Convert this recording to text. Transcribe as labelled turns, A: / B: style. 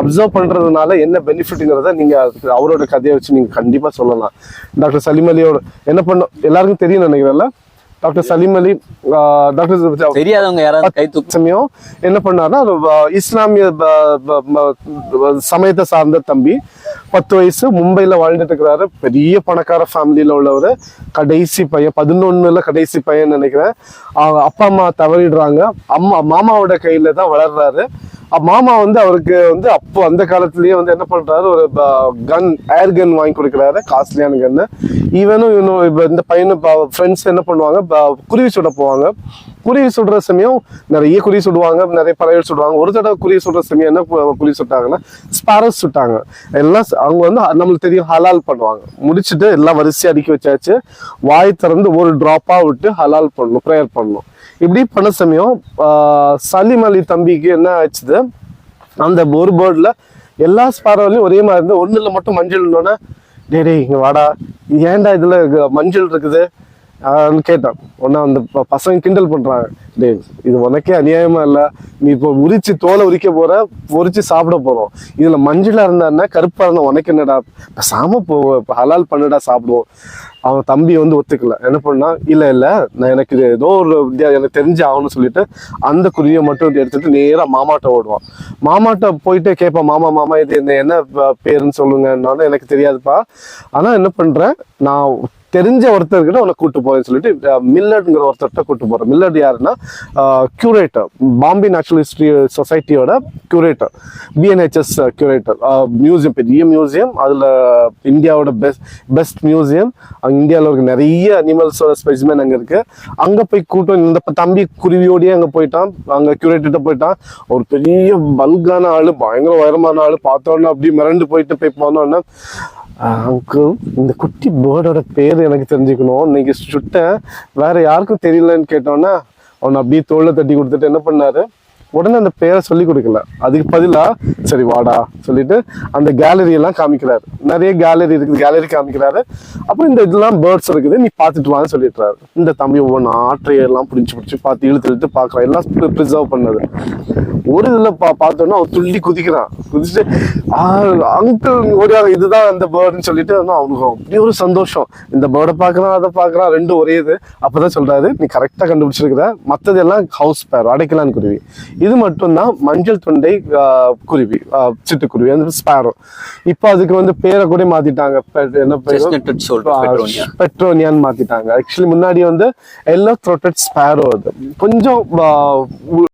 A: Observe பண்றதுனால என்ன பெனிஃபிட்ங்கிறத நீங்க அவரோட கதையை வச்சு நீங்க கண்டிப்பா சொல்லலாம். டாக்டர் சலீம் அலியோட என்ன பண்ண எல்லாருக்கும் தெரியும் நினைக்கிறேன்ல? டாக்டர் சலீம் அலி டாக்டர்
B: தெரியாதவங்க யாராவது கை
A: சமயம் என்ன பண்ணாருன்னா இஸ்லாமிய சமயத்தை சார்ந்த தம்பி பத்து வயசு மும்பைல வாழ்ந்துட்டு இருக்கிறாரு. பெரிய பணக்கார ஃபேமிலியில உள்ளவர். கடைசி பையன் பதினொன்னுல கடைசி பையன் நினைக்கிறேன். அவங்க அப்பா அம்மா தவறிடுறாங்க. அம்மா மாமாவோட கையில தான் வளர்றாரு. மாமா வந்து அவருக்கு வந்து அப்போ அந்த காலத்துலயே வந்து என்ன பண்றாரு? ஒரு கன் ஏர் கன் வாங்கி கொடுக்குறாரு. காஸ்ட்லியான கன்னு ஈவனும் இவனும் இப்போ இந்த பையனு ஃப்ரெண்ட்ஸ் என்ன பண்ணுவாங்க? ப- குருவி சுட போவாங்க. குருவி சுடுற சமயம் நிறைய குருவி சுடுவாங்க. நிறைய பறவைகள் சுடுவாங்க. ஒரு தடவை குருவி சுடுற சமயம் என்ன குருவி சுட்டாங்கன்னா ஸ்பாரஸ் சுட்டாங்க. எல்லாம் அவங்க வந்து நம்மளுக்கு தெரியும் ஹலால் பண்ணுவாங்க. முடிச்சுட்டு எல்லாம் வரிசையா அடுக்கி வச்சாச்சு. வாய் திறந்து ஒரு டிராப்பா விட்டு ஹலால் பண்ணணும் ப்ரேயர் பண்ணணும். இப்படி பண்ண சமயம் ஆஹ், சலீம் அலி தம்பிக்கு என்ன ஆச்சுது அந்த ஒரு பேர்டில் எல்லா ஸ்பாரோலையும் ஒரே மாதிரி இருந்து ஒன்றில் மட்டும் மஞ்சள் இருந்தோன்னே டேய் இங்கே வாடா. ஏன்டா இதில் மஞ்சள் இருக்குது? கேட்டான். உடனே அந்த ப- பசங்க கிண்டல் பண்றாங்க. டேய் இது உனக்கே அநியாயமா இல்ல? நீ இப்போ உரிச்சு தோலை உரிக்க போற பொரிச்சு சாப்பிட போறோம். இதுல மஞ்சளா இருந்தான்னா கருப்பா இருந்தா உனக்கு என்னடா? சாம போ ஹலால் பண்ணுடா சாப்பிடுவோம். அவன் தம்பி வந்து ஒத்துக்கல. என்ன பண்ணா இல்ல இல்ல நான் எனக்கு ஏதோ ஒரு வித்தியா- எனக்கு தெரிஞ்சு ஆகணும்னு சொல்லிட்டு அந்த குருவியை மட்டும் எடுத்துட்டு நேரா மாமாட்ட ஓடுவான். மாமாட்ட போயிட்டு கேட்பான் மாமா மாமா இது என்ன என்ன பேருன்னு சொல்லுங்கன்னாலும் எனக்கு தெரியாதுப்பா. ஆனா என்ன பண்றேன் நான் தெரிஞ்ச ஒருத்தர்கிட்ட உன்னை கூட்டு போறேன்னு சொல்லிட்டு மில்லட்ங்கிற ஒருத்தர்கிட்ட கூட்டு போறேன். மில்லட் யாருன்னா கியூரேட்டர் பாம்பே நேச்சுரல் ஹிஸ்டரி சொசைட்டியோட கியூரேட்டர் பிஎன்ஹெச்எஸ் கியூரேட்டர் மியூசியம் பெரிய மியூசியம் அதுல இந்தியாவோட பெஸ்ட் பெஸ்ட் மியூசியம் அங்க இந்தியாவில் இருக்க நிறைய அனிமல்ஸோட ஸ்பெசிமென் அங்க இருக்கு. அங்க போய் கூட்டம் இந்த தம்பி குருவியோடயே அங்க போயிட்டான். அங்க கியூரேட்டர்கிட்ட போயிட்டான். ஒரு பெரிய பல்கான ஆளு பயங்கர உயரமான ஆளு பார்த்தோன்னே அப்படியே மிரண்டு போயிட்டு போய் போனோன்னே அங்கிள் இந்த குட்டி பேர்டோட பேர் எனக்கு தெரிஞ்சுக்கணும். இன்னைக்கு சுட்டேன். வேற யாருக்கும் தெரியலன்னு கேட்டோன்னா அவனை அப்படியே தோல்ல தட்டி கொடுத்துட்டு என்ன பண்ணாரு? உடனே அந்த பேரை சொல்லி கொடுக்கல. அதுக்கு பதிலாக சரி வாடா சொல்லிட்டு அந்த கேலரி எல்லாம் காமிக்கிறாரு. நிறைய கேலரி இருக்குது கேலரி காமிக்கிறாரு. அப்புறம் இந்த இதெல்லாம் பேர்ட்ஸ் இருக்குது நீ பார்த்துட்டு வான்னு சொல்லிடுறாரு. இந்த தம்பி ஒவ்வொன்று ஆற்றையெல்லாம் பிடிச்சி பிடிச்சி பார்த்து இழுத்து இழுத்து பார்க்குறான். எல்லாம் ப்ரிசர்வ் பண்ணது. ஒரு இதில் பா பார்த்தோன்னா அவன் துள்ளி குதிக்கிறான். குதிச்சுட்டு அங்கிள் ஒரு இதுதான் அந்த பேர்டுன்னு சொல்லிட்டு வந்து அவனுக்கு அப்படி ஒரு சந்தோஷம். இந்த பேர்டை பார்க்குறான் அதை பார்க்குறான் ரெண்டும் ஒரே இது. அப்போ தான் சொல்கிறாரு நீ கரெக்டாக கண்டுபிடிச்சிருக்கிற. மற்றது எல்லாம் ஹவுஸ் பேர் அடைக்கலான்னு குருவி. இது மட்டும்தான் மஞ்சள் தொண்டை குருவி சிட்டுக்குருவி அந்த ஸ்பேரோ இப்போ அதுக்கு வந்து பேரை கூட மாத்திட்டாங்க. என்ன. பெட்ரோனியான்னு மாத்திட்டாங்க. ஆக்சுவலி முன்னாடி வந்து எல்லோ த்ரோட்டட் ஸ்பேரோ அது. கொஞ்சம்